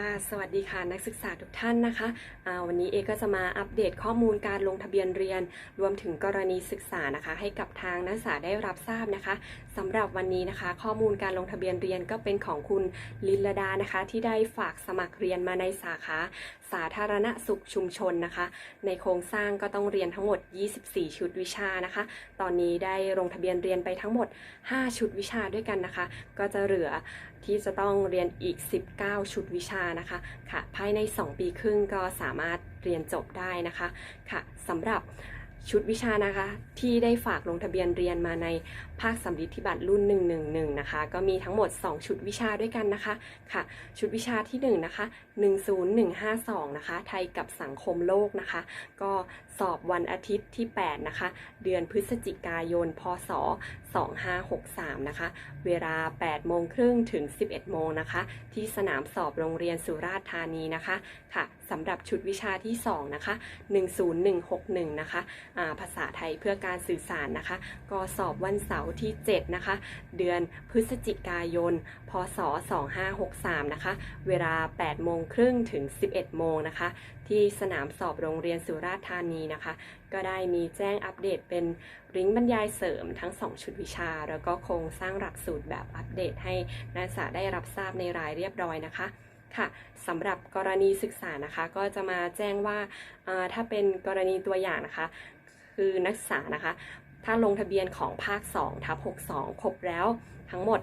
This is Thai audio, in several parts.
ค่ะ สวัสดีค่ะนักศึกษาทุกท่านนะคะวันนี้เอก็จะมาอัปเดตข้อมูลการลงทะเบียนเรียน รวมถึงกรณีศึกษานะคะ ให้กับทางนักศึกษาได้รับทราบนะคะสำหรับวันนี้นะคะ ข้อมูลการลงทะเบียนเรียนก็เป็นของคุณลินลดานะคะ ที่ได้ฝากสมัครเรียนมาในสาขา สาธารณสุขชุมชนนะคะ ในโครงสร้างก็ต้องเรียนทั้งหมด 24 ชุดวิชานะคะ ตอนนี้ได้ลงทะเบียนเรียนไปทั้งหมด 5 ชุดวิชาด้วยกันนะคะ ก็จะเหลือที่จะต้องเรียนอีก 19 ชุดวิชานะคะค่ะ ภายใน 2 ปีครึ่งก็สามารถเรียนจบได้นะคะค่ะสำหรับชุดวิชานะคะที่ได้ฝากลงทะเบียนเรียนมาในภาคสำริดธิบัตรรุ่น 111 นะคะ ก็มีทั้งหมด 2 ชุดวิชาด้วยกันนะคะค่ะ ชุดวิชาที่ 1 นะคะ 10152 นะคะ ไทยกับสังคมโลกนะคะ ก็สอบวันอาทิตย์ที่ 8 นะคะ เดือนพฤศจิกายน พศ2563 นะคะ เวลา 8 โมงครึ่งถึง 11 โมงนะคะ ที่สนามสอบโรงเรียนสุราษฎร์ธานีนะคะค่ะสำหรับชุดวิชาที่ 2 นะคะ 10161 นะคะอ่าภาษาไทยเพื่อการสื่อสารนะคะ ก็สอบวันเสาร์ที่ 7 นะคะ เดือนพฤศจิกายน พศ 2563 นะคะ เวลา 8 โมงครึ่งถึง 11 โมงนะคะ ที่สนามสอบโรงเรียนสุราษฎร์ธานีนะคะ ก็ได้มีแจ้งอัปเดตเป็นลิงบรรยายเสริมทั้ง 2 ชุดวิชา แล้วก็โครงสร้างหลักสูตรแบบอัปเดตให้นักศึกษาได้รับทราบในรายเรียบร้อยนะคะค่ะสำหรับกรณีศึกษานะคะก็จะมาแจ้งว่าอ่าถ้าเป็นกรณีตัวอย่างนะคะ คือนักศึกษานะคะ ถ้าลงทะเบียนของภาค2ทับ62 ครบแล้วทั้งหมด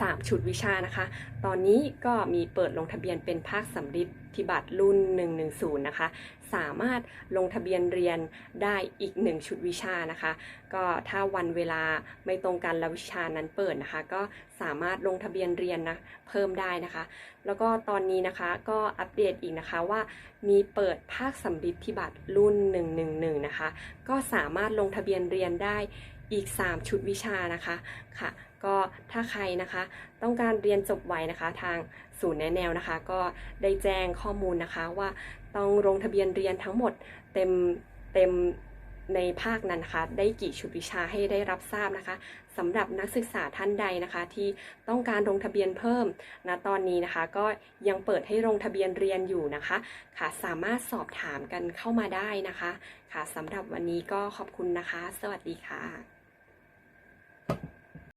3 ชุดวิชานะคะ ตอนนี้ก็มีเปิดลงทะเบียนเป็นภาคสำริดธิบัตรรุ่น 110 นะคะ สามารถลงทะเบียนเรียนได้อีก 1 ชุดวิชานะคะ ก็ถ้าวันเวลาไม่ตรงกันแล้ววิชานั้นเปิดนะคะ ก็สามารถลงทะเบียนเรียนนะเพิ่มได้นะคะ แล้วก็ตอนนี้นะคะก็อัปเดตอีกนะคะว่ามีเปิดภาคสำริดธิบัตรรุ่น 111 นะคะ ก็สามารถลงทะเบียนเรียนได้อีก 3 ชุดวิชานะคะค่ะ ก็ถ้าใครนะคะ ต้องการเรียนจบไวนะคะ ทางศูนย์แนะแนวนะคะ ก็ได้แจ้งข้อมูลนะคะว่าต้องลงทะเบียนเรียนทั้งหมดเต็มเต็มในภาคนั้นนะคะได้กี่ชุดวิชาให้ได้รับทราบนะคะสำหรับนักศึกษาท่านใดนะคะ ที่ต้องการลงทะเบียนเพิ่มณตอนนี้นะคะ ก็ยังเปิดให้ลงทะเบียนเรียนอยู่นะคะค่ะสามารถสอบถามกันเข้ามาได้นะคะค่ะสำหรับวันนี้ก็ขอบคุณนะคะ สวัสดีค่ะ